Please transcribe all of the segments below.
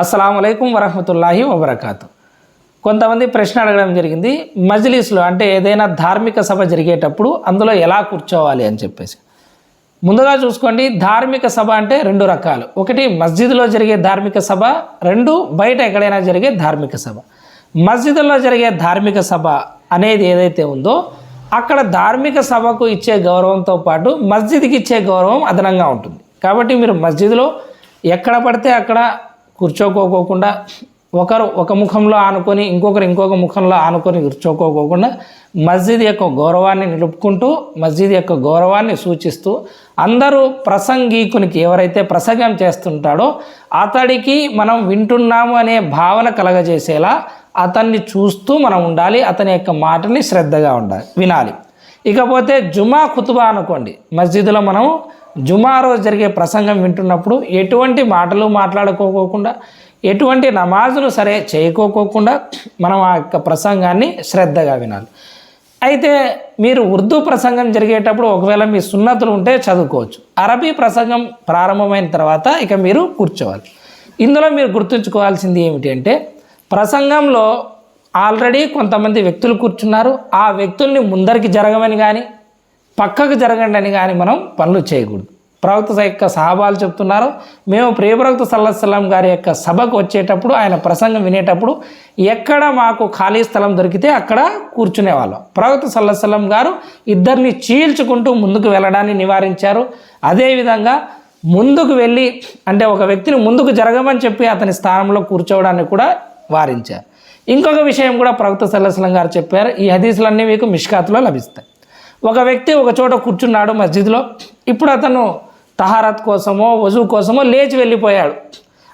అస్సలం అయికం వరహమతుల్లాహి వబర్కాతు. కొంతమంది ప్రశ్న అడగడం జరిగింది మజ్లీస్లో అంటే ఏదైనా ధార్మిక సభ జరిగేటప్పుడు అందులో ఎలా కూర్చోవాలి అని చెప్పేసి. ముందుగా చూసుకోండి ధార్మిక సభ అంటే రెండు రకాలు. ఒకటి మస్జిద్లో జరిగే ధార్మిక సభ రెండు బయట ఎక్కడైనా జరిగే ధార్మిక సభ. మస్జిద్లో జరిగే ధార్మిక సభ అనేది ఏదైతే ఉందో అక్కడ ధార్మిక సభకు ఇచ్చే గౌరవంతో పాటు మస్జిద్కి ఇచ్చే గౌరవం అదనంగా ఉంటుంది. కాబట్టి మీరు మస్జిద్లో ఎక్కడ పడితే అక్కడ కూర్చోకోకోకుండా ఒకరు ఒక ముఖంలో ఆనుకొని ఇంకొకరు ఇంకొక ముఖంలో ఆనుకొని కూర్చోకోకోకుండా మస్జిద్ యొక్క గౌరవాన్ని నిలుపుకుంటూ మస్జిద్ యొక్క గౌరవాన్ని సూచిస్తూ అందరూ ప్రసంగీకునికి ఎవరైతే ప్రసంగం చేస్తుంటాడో అతడికి మనం వింటున్నాము అనే భావన కలగజేసేలా అతన్ని చూస్తూ మనం ఉండాలి అతని యొక్క మాటని శ్రద్ధగా ఉండాలి వినాలి. ఇకపోతే జుమా ఖుతుబా అనుకోండి మస్జిద్లో మనం జుమా రోజు జరిగే ప్రసంగం వింటున్నప్పుడు ఎటువంటి మాటలు మాట్లాడుకోకోకుండా ఎటువంటి నమాజులు సరే చేయకోకోకుండా మనం ఆ యొక్క ప్రసంగాన్ని శ్రద్ధగా వినాలి. అయితే మీరు ఉర్దూ ప్రసంగం జరిగేటప్పుడు ఒకవేళ మీ సున్నతులు ఉంటే చదువుకోవచ్చు. అరబీ ప్రసంగం ప్రారంభమైన తర్వాత ఇక మీరు కూర్చోవాలి. ఇందులో మీరు గుర్తుంచుకోవాల్సింది ఏమిటి అంటే ప్రసంగంలో ఆల్రెడీ కొంతమంది వ్యక్తులు కూర్చున్నారు. ఆ వ్యక్తుల్ని ముందరికి జరగమని కానీ పక్కకు జరగండి అని కానీ మనం పనులు చేయకూడదు. ప్రవక్త యొక్క సహాబాలు చెప్తున్నారు మేము ప్రియప్రవక్త సల్లాహం గారి యొక్క సభకు వచ్చేటప్పుడు ఆయన ప్రసంగం వినేటప్పుడు ఎక్కడ మాకు ఖాళీ స్థలం దొరికితే అక్కడ కూర్చునేవాళ్ళం ప్రవక్త సల్లాహం గారు ఇద్దరిని చీల్చుకుంటూ ముందుకు వెళ్ళడాన్ని నివారించారు. అదేవిధంగా ముందుకు వెళ్ళి అంటే ఒక వ్యక్తిని ముందుకు జరగమని చెప్పి అతని స్థానంలో కూర్చోవడాన్ని కూడా వారించారు. ఇంకొక విషయం కూడా ప్రవక్త సల్లాహం గారు చెప్పారు ఈ హదీసులన్నీ మీకు మిష్కాత్లో లభిస్తాయి. ఒక వ్యక్తి ఒక చోట కూర్చున్నాడు మస్జిద్లో. ఇప్పుడు అతను తహారత్ కోసమో వజూ కోసమో లేచి వెళ్ళిపోయాడు.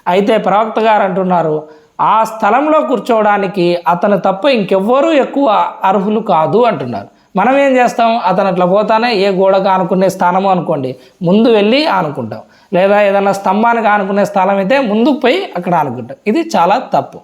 అయితే ప్రవక్త గారు అంటున్నారు ఆ స్థలంలో కూర్చోవడానికి అతను తప్ప ఇంకెవ్వరూ ఎక్కువ అర్హులు కాదు అంటున్నారు. మనం ఏం చేస్తాం? అతను అట్లా పోతానే ఏ గోడకు ఆనుకునే స్థానము అనుకోండి ముందు వెళ్ళి ఆనుకుంటాం. లేదా ఏదైనా స్తంభానికి ఆనుకునే స్థలం అయితే ముందుకు పోయి అక్కడ ఆనుకుంటాం. ఇది చాలా తప్పు.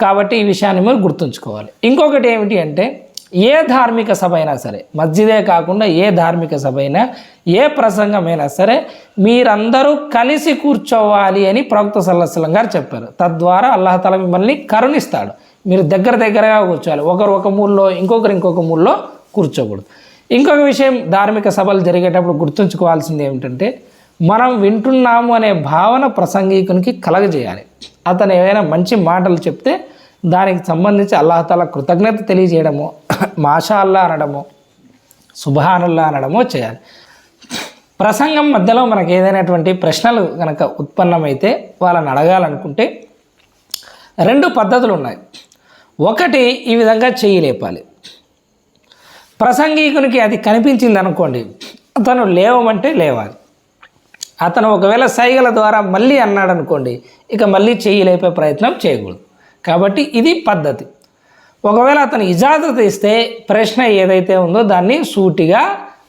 కాబట్టి ఈ విషయాన్ని మీరు గుర్తుంచుకోవాలి. ఇంకొకటి ఏమిటి అంటే ఏ ధార్మిక సభ అయినా సరే మస్జిదే కాకుండా ఏ ధార్మిక సభ అయినా ఏ ప్రసంగమైనా సరే మీరందరూ కలిసి కూర్చోవాలి అని ప్రవక్త సల్లస్లం గారు చెప్పారు. తద్వారా అల్లహతల మిమ్మల్ని కరుణిస్తాడు. మీరు దగ్గర దగ్గరగా కూర్చోవాలి. ఒకరు ఒక మూల్లో ఇంకొకరు ఇంకొక మూల్లో కూర్చోకూడదు. ఇంకొక విషయం ధార్మిక సభలు జరిగేటప్పుడు గుర్తుంచుకోవాల్సింది ఏమిటంటే మనం వింటున్నాము అనే భావన ప్రసంగికునికి కలగజేయాలి. అతను ఏదైనా మంచి మాటలు చెప్తే దానికి సంబంధించి అల్లాహతాల కృతజ్ఞత తెలియజేయడము మాషాల్లా అనడము అనడమో సుభానుల్లా అనడమో చేయాలి. ప్రసంగం మధ్యలో మనకు ఏదైనటువంటి ప్రశ్నలు కనుక ఉత్పన్నమైతే వాళ్ళని అడగాలనుకుంటే రెండు పద్ధతులు ఉన్నాయి ఒకటి ఈ విధంగా చెయ్యి లేపాలి. ప్రసంగికునికి అది కనిపించింది అనుకోండి అతను లేవమంటే లేవాలి. అతను ఒకవేళ సైగల ద్వారా మళ్ళీ అన్నాడు అనుకోండి ఇక మళ్ళీ చెయ్యి లేపే ప్రయత్నం చేయకూడదు. కాబట్టి ఇది పద్ధతి. ఒకవేళ అతను ఇజాజత్ ఇస్తే ప్రశ్న ఏదైతే ఉందో దాన్ని సూటిగా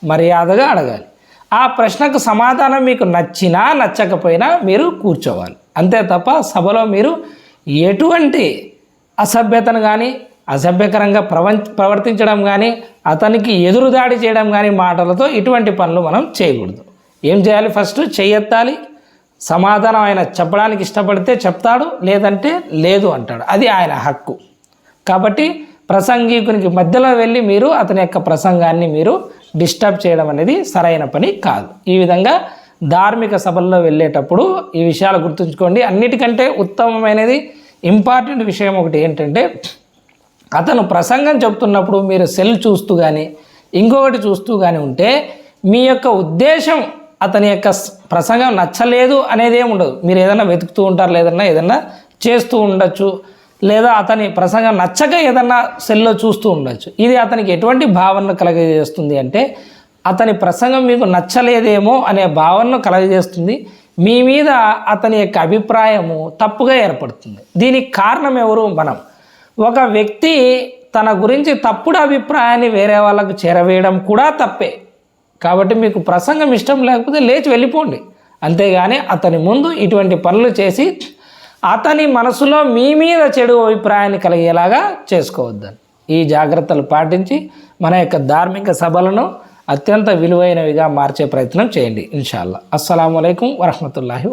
మర్యాదగా అడగాలి. ఆ ప్రశ్నకు సమాధానం మీకు నచ్చినా నచ్చకపోయినా మీరు కూర్చోవాలి. అంతే తప్ప సభలో మీరు ఎటువంటి అసభ్యతను కానీ అసభ్యకరంగా ప్రవం ప్రవర్తించడం కానీ అతనికి ఎదురుదాడి చేయడం కానీ మాటలతో ఇటువంటి పనులు మనం చేయకూడదు. ఏం చేయాలి ఫస్ట్? చెయ్యెత్తాలి. సమాధానం ఆయన చెప్పడానికి ఇష్టపడితే చెప్తాడు లేదంటే లేదు అంటాడు. అది ఆయన హక్కు. కాబట్టి ప్రసంగికునికి మధ్యలో వెళ్ళి మీరు అతని యొక్క ప్రసంగాన్ని మీరు డిస్టర్బ్ చేయడం అనేది సరైన పని కాదు. ఈ విధంగా ధార్మిక సభల్లో వెళ్ళేటప్పుడు ఈ విషయాలు గుర్తుంచుకోండి. అన్నిటికంటే ఉత్తమమైనది ఇంపార్టెంట్ విషయం ఒకటి ఏంటంటే అతను ప్రసంగం చెప్తున్నప్పుడు మీరు సెల్ చూస్తూ కానీ ఇంకొకటి చూస్తూ కానీ ఉంటే మీ యొక్క ఉద్దేశం అతని యొక్క ప్రసంగం నచ్చలేదు అనేది ఏమి ఉండదు. మీరు ఏదైనా వెతుకుతూ ఉంటారు లేదన్నా ఏదన్నా చేస్తూ ఉండొచ్చు. లేదా అతని ప్రసంగం నచ్చక ఏదన్నా సెల్లో చూస్తూ ఉండొచ్చు. ఇది అతనికి ఎటువంటి భావనను కలగజేస్తుంది అంటే అతని ప్రసంగం మీకు నచ్చలేదేమో అనే భావనను కలగజేస్తుంది. మీ మీద అతని యొక్క అభిప్రాయము తప్పుగా ఏర్పడుతుంది. దీనికి కారణం ఎవరు? మనం. ఒక వ్యక్తి తన గురించి తప్పుడు అభిప్రాయాన్ని వేరే వాళ్ళకు చేరవేయడం కూడా తప్పే. కాబట్టి మీకు ప్రసంగం ఇష్టం లేకపోతే లేచి వెళ్ళిపోండి. అంతేగాని అతని ముందు ఇటువంటి పనులు చేసి అతని మనసులో మీ మీద చెడు అభిప్రాయాన్ని కలిగేలాగా చేసుకోవద్దని. ఈ జాగ్రత్తలు పాటించి మన యొక్క ధార్మిక సభలను అత్యంత విలువైనవిగా మార్చే ప్రయత్నం చేయండి. ఇన్షాల్లా. అస్సలం అయికం వరహమతుల్లాహి